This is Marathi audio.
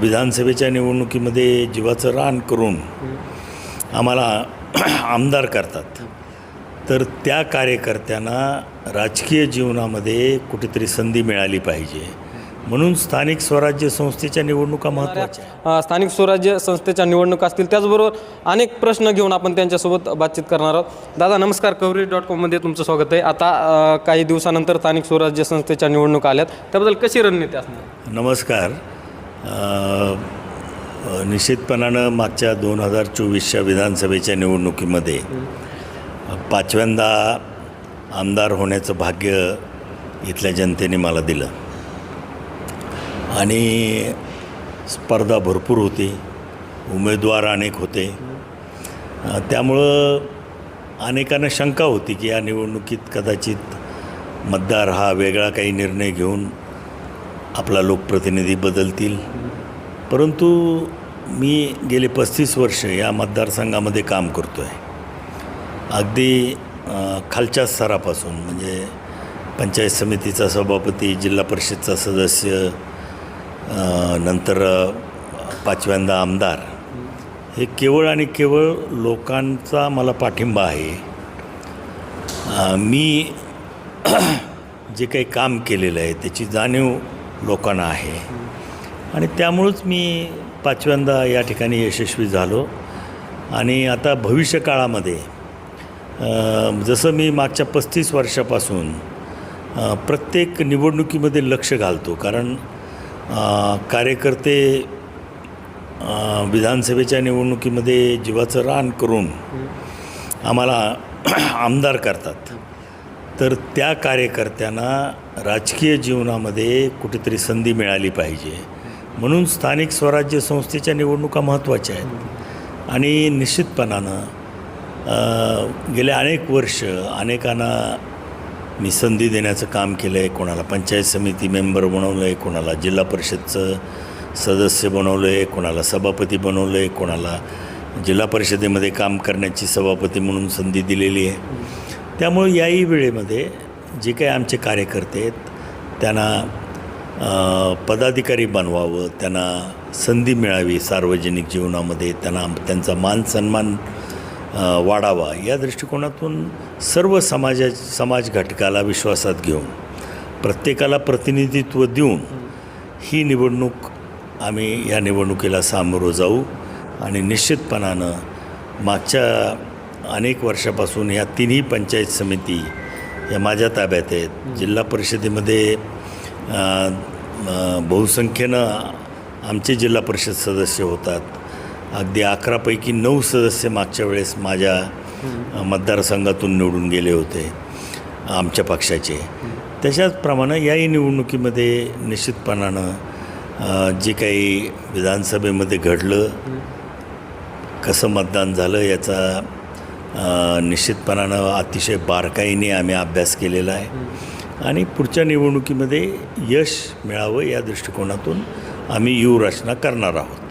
विधानसभेच्या निवडणुकीमध्ये जीवाचं रान करून आम्हाला आमदार करतात. तर त्या कार्यकर्त्यांना राजकीय जीवनामध्ये कुठेतरी संधी मिळाली पाहिजे. म्हणून स्थानिक स्वराज्य संस्थेच्या निवडणुका महत्त्वाच्या स्थानिक स्वराज्य संस्थेच्या निवडणुका असतील त्याचबरोबर अनेक प्रश्न घेऊन आपण त्यांच्यासोबत बातचीत करणार आहोत. दादा नमस्कार. कव्हरेज डॉट कॉममध्ये तुमचं स्वागत आहे. आता काही दिवसानंतर स्थानिक स्वराज्य संस्थेच्या निवडणुका आल्यात. त्याबद्दल कशी रणनीती असणार? नमस्कार. निश्चितपणानं मागच्या दोन हजार चोवीसच्या विधानसभेच्या निवडणुकीमध्ये पाचव्यांदा आमदार होण्याचं भाग्य इथल्या जनतेने मला दिलं. आणि स्पर्धा भरपूर होती. उमेदवार अनेक होते. त्यामुळं अनेकांना शंका होती की या निवडणुकीत कदाचित मतदार हा वेगळा काही निर्णय घेऊन आपला लोकप्रतिनिधी बदलतील. परंतु मी गेले पस्तीस वर्ष या मतदारसंघामध्ये काम करतो आहे अगदी खालच्या स्तरापासून म्हणजे पंचायत समितीचा सभापती जिल्हा परिषदचा सदस्य नंतर पाचव्यांदा आमदार. हे केवळ आणि केवळ लोकांचा मला पाठिंबा आहे. मी जे काही काम केलेलं आहे त्याची जाणीव लोकांना आहे. आणि त्यामुळंच मी पाचव्यांदा या ठिकाणी यशस्वी झालो. आणि आता भविष्यकाळामध्ये जसं मी मागच्या पस्तीस वर्षापासून प्रत्येक निवडणुकीमध्ये लक्ष घालतो. कारण कार्यकर्ते विधानसभेच्या निवडणुकीमध्ये जीवाचं रान करून आम्हाला आमदार करतात. तर त्या कार्यकर्त्यांना राजकीय जीवनामध्ये कुठेतरी संधी मिळाली पाहिजे. म्हणून स्थानिक स्वराज्य संस्थेच्या निवडणुका महत्त्वाच्या आहेत. आणि निश्चितपणानं गेले अनेक वर्ष अनेकांना मी संधी देण्याचं काम केलं आहे कोणाला पंचायत समिती मेंबर बनवलं आहे कोणाला जिल्हा परिषदचं सदस्य बनवलं आहे कोणाला सभापती बनवलं आहे कोणाला जिल्हा परिषदेमध्ये काम करण्याची सभापती म्हणून संधी दिलेली आहे. त्यामुळे याही वेळेमध्ये जे काही आमचे कार्यकर्ते आहेत त्यांना पदाधिकारी बनवावं त्यांना संधी मिळावी सार्वजनिक जीवनामध्ये त्यांना त्यांचा मान सन्मान वाढावा या दृष्टिकोनातून सर्व समाजा समाज घटकाला विश्वासात घेऊन प्रत्येकाला प्रतिनिधित्व देऊन ही निवडणूक आम्ही या निवडणुकीला सामोरं जाऊ आणि निश्चितपणानं मागच्या अनेक वर्षापासून या तिन्ही पंचायत समिती या माझ्या ताब्यात आहेत. जिल्हा परिषदेमध्ये बहुसंख्येनं आमचे जिल्हा परिषद सदस्य होतात. अगदी अकरापैकी नऊ सदस्य मागच्या वेळेस माझ्या मतदारसंघातून निवडून गेले होते आमच्या पक्षाचे. त्याच्याचप्रमाणे याही निवडणुकीमध्ये निश्चितपणानं जे काही विधानसभेमध्ये घडलं कसं मतदान झालं याचा निश्चितपणानं अतिशय बारकाईने आम्ही अभ्यास केलेला आहे. आणि पुढच्या निवडणुकीमध्ये यश मिळावं या दृष्टिकोनातून आम्ही युवरचना रचना करणार आहोत.